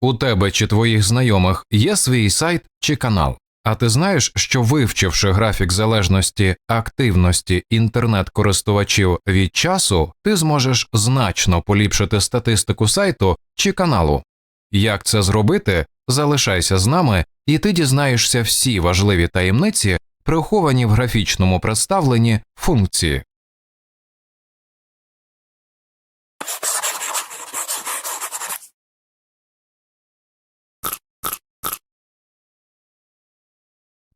У тебе чи твоїх знайомих є свій сайт чи канал. А ти знаєш, що вивчивши графік залежності активності інтернет-користувачів від часу, ти зможеш значно поліпшити статистику сайту чи каналу. Як це зробити? Залишайся з нами, і ти дізнаєшся всі важливі таємниці, приховані в графічному представленні функції.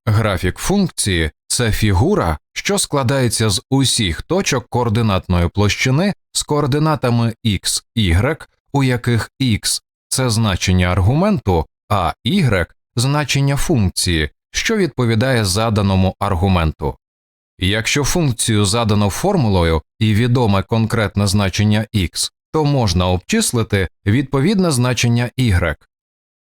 Графік функції це фігура, що складається з усіх точок координатної площини з координатами x, y, у яких x – це значення аргументу, а y – значення функції, що відповідає заданому аргументу. Якщо функцію задано формулою і відоме конкретне значення x, то можна обчислити відповідне значення y.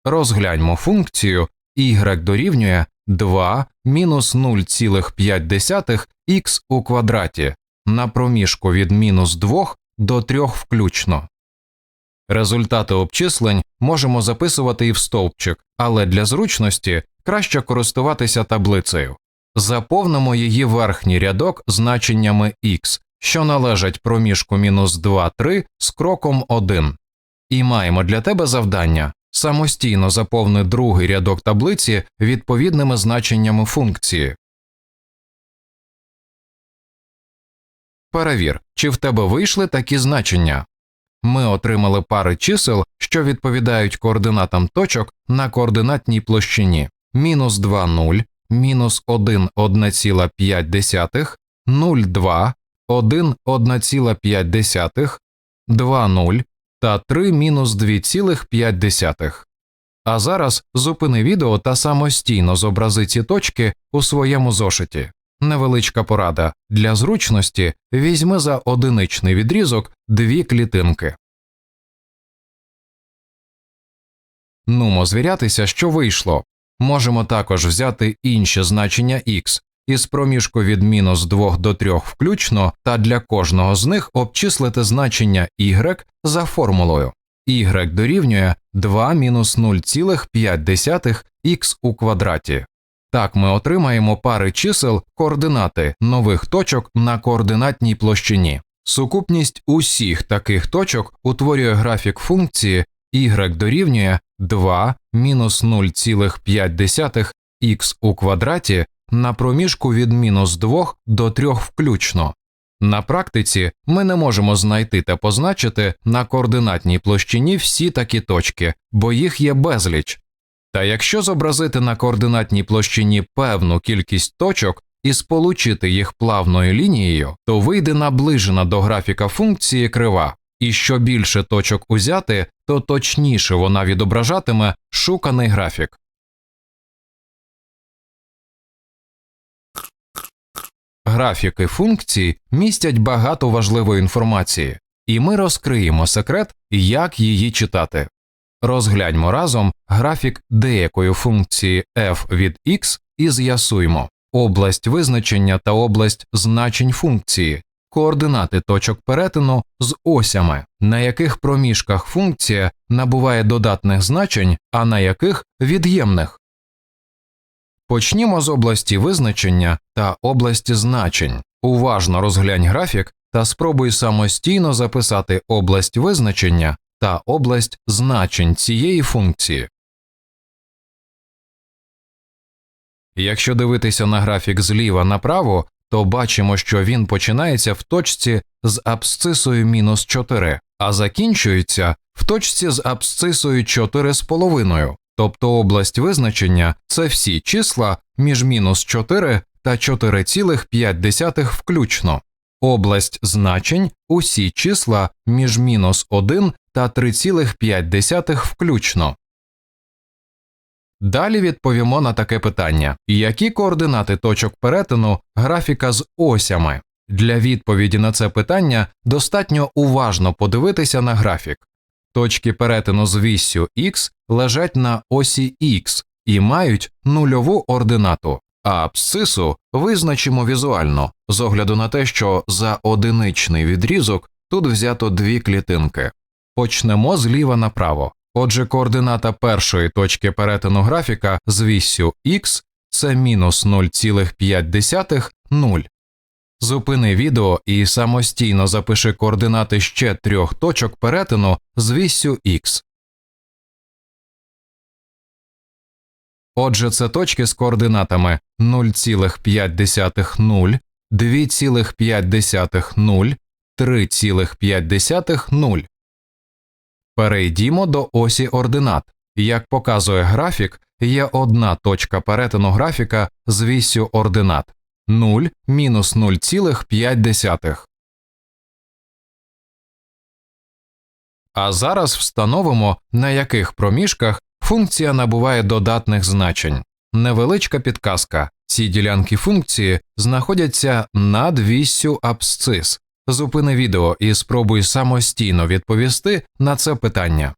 Розгляньмо функцію y дорівнює 2 мінус 0,5 х у квадраті на проміжку від мінус 2 до 3 включно. Результати обчислень можемо записувати і в стовпчик, але для зручності краще користуватися таблицею. Заповнимо її верхній рядок значеннями х, що належать проміжку мінус 2 3 з кроком 1. І маємо для тебе завдання самостійно заповни другий рядок таблиці відповідними значеннями функції. Перевір, чи в тебе вийшли такі значення. Ми отримали пари чисел, що відповідають координатам точок на координатній площині мінус 2 0, мінус 1 1,5, 0 2, 1 1,5, 2 0 та 3 мінус 2,5. А зараз зупини відео та самостійно зобрази ці точки у своєму зошиті. Невеличка порада для зручності візьми за одиничний відрізок дві клітинки. Нумо звірятися, що вийшло. Можемо також взяти інші значення x із проміжку від мінус 2 до 3 включно та для кожного з них обчислити значення y за формулою y дорівнює 2 мінус 0,5 х у квадраті. Так ми отримаємо пари чисел координати нових точок на координатній площині. Сукупність усіх таких точок утворює графік функції y дорівнює 2 мінус 0,5 х у квадраті на проміжку від мінус 2 до 3 включно. На практиці ми не можемо знайти та позначити на координатній площині всі такі точки, бо їх є безліч. Та якщо зобразити на координатній площині певну кількість точок і сполучити їх плавною лінією, то вийде наближена до графіка функції крива, і що більше точок узяти, то точніше вона відображатиме шуканий графік. Графіки функцій містять багато важливої інформації, і ми розкриємо секрет, як її читати. Розгляньмо разом графік деякої функції f від x і з'ясуємо область визначення та область значень функції, координати точок перетину з осями, на яких проміжках функція набуває додатних значень, а на яких від'ємних. Почнімо з області визначення та області значень. Уважно розглянь графік та спробуй самостійно записати область визначення та область значень цієї функції. Якщо дивитися на графік зліва направо, то бачимо, що він починається в точці з абсцисою мінус 4, а закінчується в точці з абсцисою 4,5. Тобто область визначення це всі числа між мінус 4 та 4,5 включно, область значень усі числа між мінус 1 та 3,5 включно. Далі відповімо на таке питання які координати точок перетину графіка з осями? Для відповіді на це питання достатньо уважно подивитися на графік. Точки перетину з віссю Х лежать на осі Х і мають нульову ординату, а абсцису визначимо візуально з огляду на те, що за одиничний відрізок тут взято дві клітинки. Почнемо зліва направо. Отже, координата першої точки перетину графіка з віссю x це мінус 0,5 0. Зупини відео і самостійно запиши координати ще трьох точок перетину з віссю x. Отже, це точки з координатами 0,5 0, 2,5 0, 3,5 0. Перейдімо до осі ординат. Як показує графік, є одна точка перетину графіка з вісю ординат 0 мінус 0,5. А зараз встановимо, на яких проміжках функція набуває додатних значень. Невеличка підказка. Ці ділянки функції знаходяться над віссю абсцис. Зупини відео і спробуй самостійно відповісти на це питання.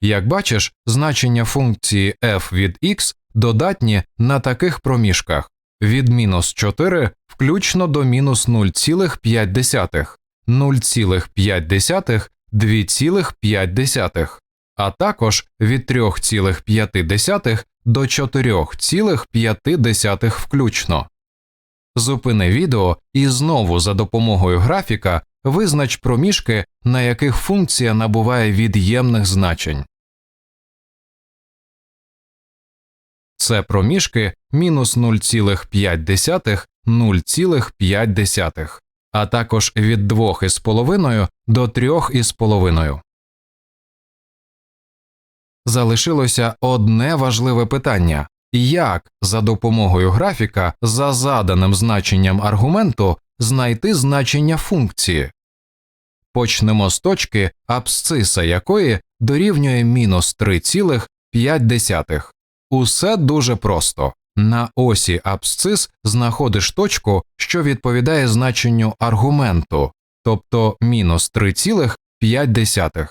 Як бачиш, значення функції f від x додатні на таких проміжках від мінус 4 включно до мінус 0,5, 0,5, 2,5, а також від 3,5 до 4,5 включно. Зупини відео і знову за допомогою графіка визнач проміжки, на яких функція набуває від'ємних значень. Це проміжки мінус 0,5, 0,5, а також від 2,5 до 3,5. Залишилося одне важливе питання як за допомогою графіка за заданим значенням аргументу знайти значення функції. Почнемо з точки, абсциса якої дорівнює мінус 3,5. Усе дуже просто. На осі абсцис знаходиш точку, що відповідає значенню аргументу, тобто мінус 3,5.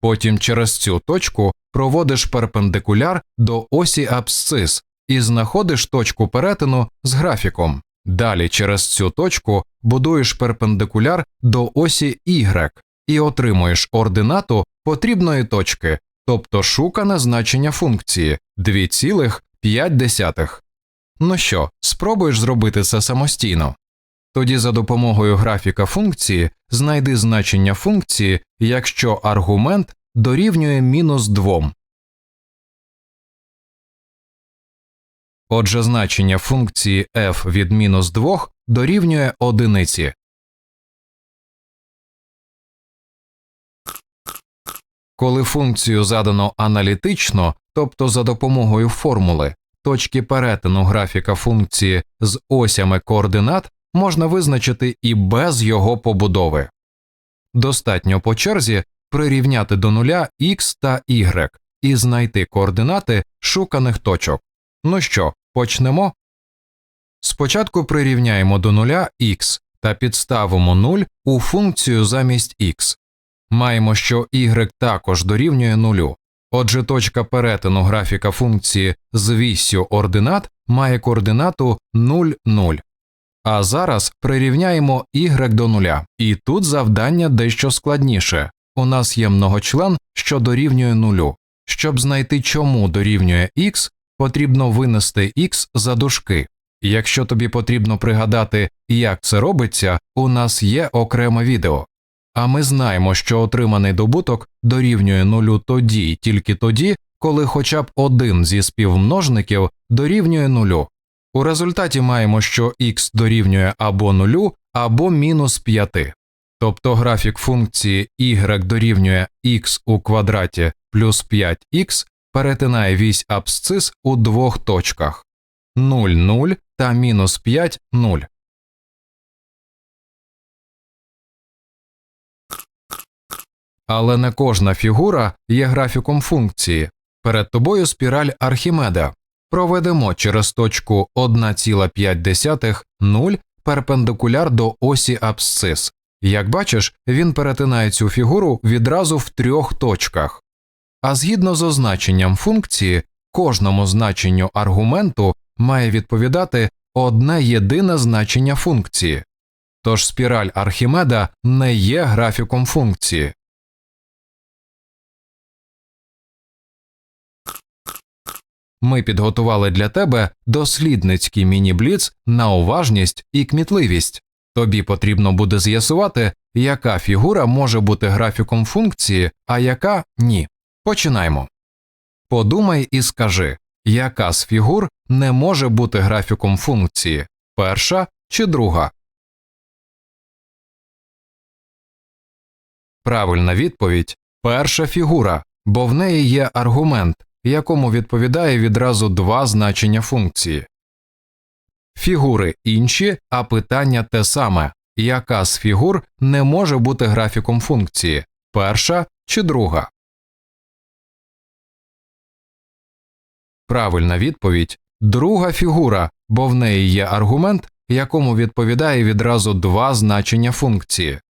Потім через цю точку проводиш перпендикуляр до осі абсцис і знаходиш точку перетину з графіком. Далі через цю точку будуєш перпендикуляр до осі y і отримуєш ординату потрібної точки, тобто шукане значення функції 2,5. Ну що, спробуєш зробити це самостійно? Тоді за допомогою графіка функції знайди значення функції, якщо аргумент дорівнює мінус 2. Отже, значення функції f від мінус 2 дорівнює одиниці. Коли функцію задано аналітично, тобто за допомогою формули, точки перетину графіка функції з осями координат можна визначити і без його побудови. Достатньо по черзі прирівняти до нуля x та y і знайти координати шуканих точок. Ну що, почнемо? Спочатку прирівняємо до нуля x та підставимо 0 у функцію замість x. Маємо, що y також дорівнює нулю. Отже, точка перетину графіка функції з віссю ординат має координату 0, 0. А зараз прирівняємо y до нуля. І тут завдання дещо складніше. У нас є многочлен, що дорівнює нулю. Щоб знайти, чому дорівнює x, потрібно винести x за дужки. Якщо тобі потрібно пригадати, як це робиться, у нас є окреме відео. А ми знаємо, що отриманий добуток дорівнює нулю тоді тільки тоді, коли хоча б один зі співмножників дорівнює нулю. У результаті маємо, що x дорівнює або нулю, або мінус 5. Тобто графік функції y дорівнює x у квадраті плюс 5x перетинає вісь абсцис у двох точках 0, 0 та мінус 5 0. Але не кожна фігура є графіком функції. Перед тобою спіраль Архімеда. Проведемо через точку 1,5 0 перпендикуляр до осі абсцис. Як бачиш, він перетинає цю фігуру відразу в трьох точках. А згідно з означенням функції, кожному значенню аргументу має відповідати одне єдине значення функції. тож спіраль Архімеда не є графіком функції. Ми підготували для тебе дослідницький міні-бліц на уважність і кмітливість. Тобі потрібно буде з'ясувати, яка фігура може бути графіком функції, а яка ні. Починаємо. Подумай і скажи, яка з фігур не може бути графіком функції перша чи друга. Правильна відповідь перша фігура, бо в неї є аргумент, якому відповідає відразу два значення функції. Фігури інші, а питання те саме яка з фігур не може бути графіком функції перша чи друга. Правильна відповідь друга фігура, бо в неї є аргумент, якому відповідає відразу два значення функції.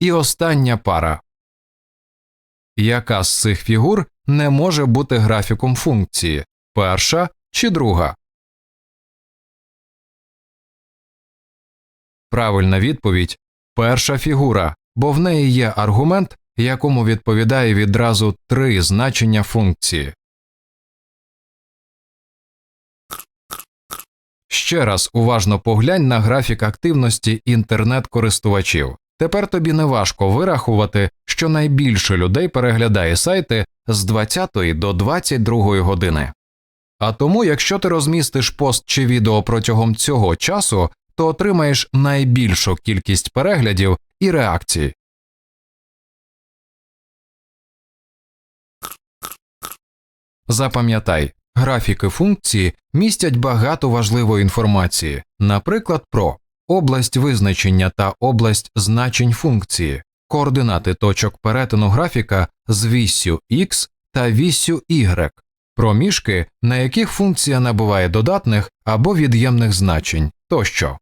І остання пара. Яка з цих фігур не може бути графіком функції перша чи друга? Правильна відповідь перша фігура, бо в неї є аргумент, якому відповідає відразу три значення функції. Ще раз уважно поглянь на графік активності інтернет-користувачів. Тепер тобі не важко вирахувати, що найбільше людей переглядає сайти з 20 до 22 години. А тому, якщо ти розмістиш пост чи відео протягом цього часу, то отримаєш найбільшу кількість переглядів і реакцій. Запам'ятай, графіки функції містять багато важливої інформації, наприклад, про область визначення та область значень функції, координати точок перетину графіка з віссю x та віссю y, проміжки, на яких функція набуває додатних або від'ємних значень тощо.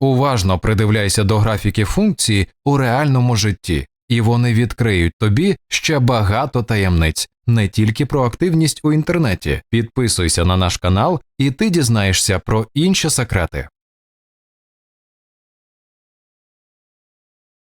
Уважно придивляйся до графіків функції у реальному житті, і вони відкриють тобі ще багато таємниць, не тільки про активність у інтернеті. Підписуйся на наш канал, і ти дізнаєшся про інші секрети.